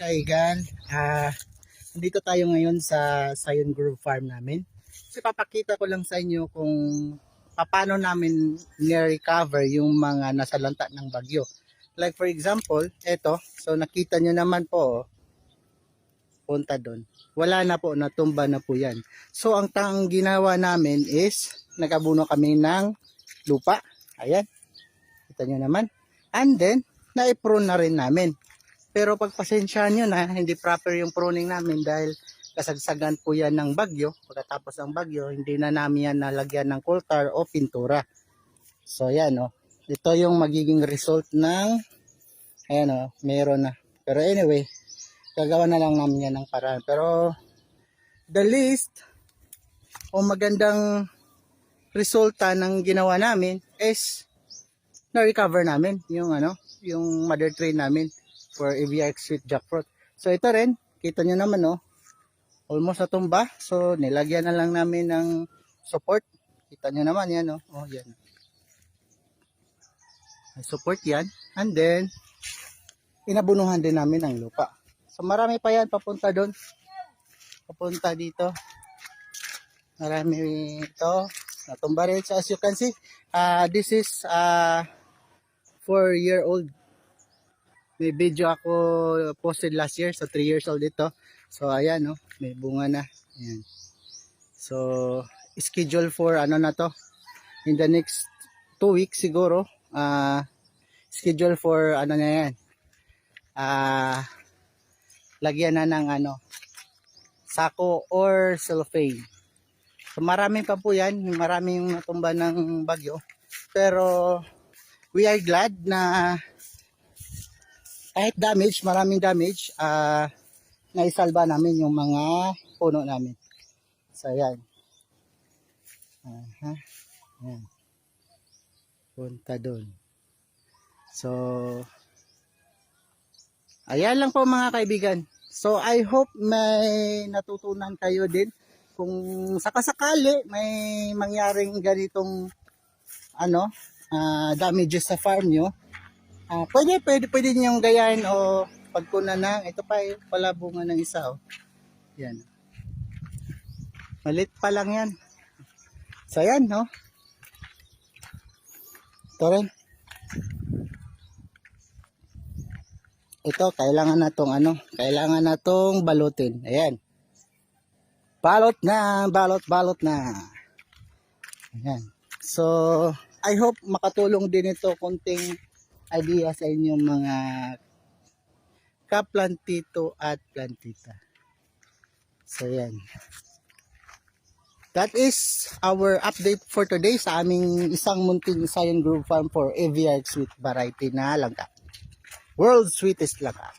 kaigan, ah nandito tayo ngayon sa Zion Grove Farm namin. Kasi papakita ko lang sa inyo kung paano namin ni-recover yung mga nasalanta ng bagyo. Like for example, eto, so nakita nyo naman po, oh, punta doon. Wala na po, natumba na po yan. So ang tang ginawa namin is, nagabuno kami ng lupa. Ayan, kita nyo naman. And then, na-prune na rin namin. Pero pagpasensyahan nyo na, hindi proper yung pruning namin dahil kasagsagan po yan ng bagyo. Pagkatapos ng bagyo, hindi na namin yan nalagyan ng coal tar o pintura. So yan o. Ito yung magiging result ng, ayan o, meron na. Pero anyway, gagawa na lang namin yan ng paraan. Pero the least, o magandang resulta ng ginawa namin is na-recover namin yung ano, yung mother tree namin for AVX sweet jackfruit. So ito rin, kita nyo naman no, almost natumba. So nilagyan na lang namin ng support. Kita nyo naman yan no. Oh, yan. May Support yan. And then, inabunuhan din namin ng lupa. So marami pa yan papunta doon. Papunta dito. Marami ito. Natumba rin. So as you can see, uh, this is uh, 4 year old may video ako posted last year so 3 years old ito. So ayan no may bunga na. Ayan. So schedule for ano na to? In the next 2 weeks siguro ah schedule for ano na yan? Ah lagyan na ng ano sako or cellophane. So marami pa po yan. Maraming natumba ng bagyo. Pero we are glad na kahit damage, maraming damage, ah naisalba namin yung mga puno namin. So, yan. Aha. Yan. Punta doon. So, ayan lang po mga kaibigan. So, I hope may natutunan kayo din. Kung sakasakali may mangyaring ganitong ano, ah, damages sa farm nyo, Ah, pwede, pwede, pwede niyong gayahin o pagkunan na. Ito pa, eh, pala bunga ng isa. Oh. Yan. Malit pa lang yan. So, yan, no? Ito rin. Ito, kailangan na tong ano, kailangan na tong balutin. Ayan. Balot na, balot, balot na. Ayan. So, I hope makatulong din ito konting idea sa inyong mga kaplantito at plantita. So yan. That is our update for today sa aming isang munting Zion Grove Farm for AVR Sweet variety na langka. World Sweetest langka.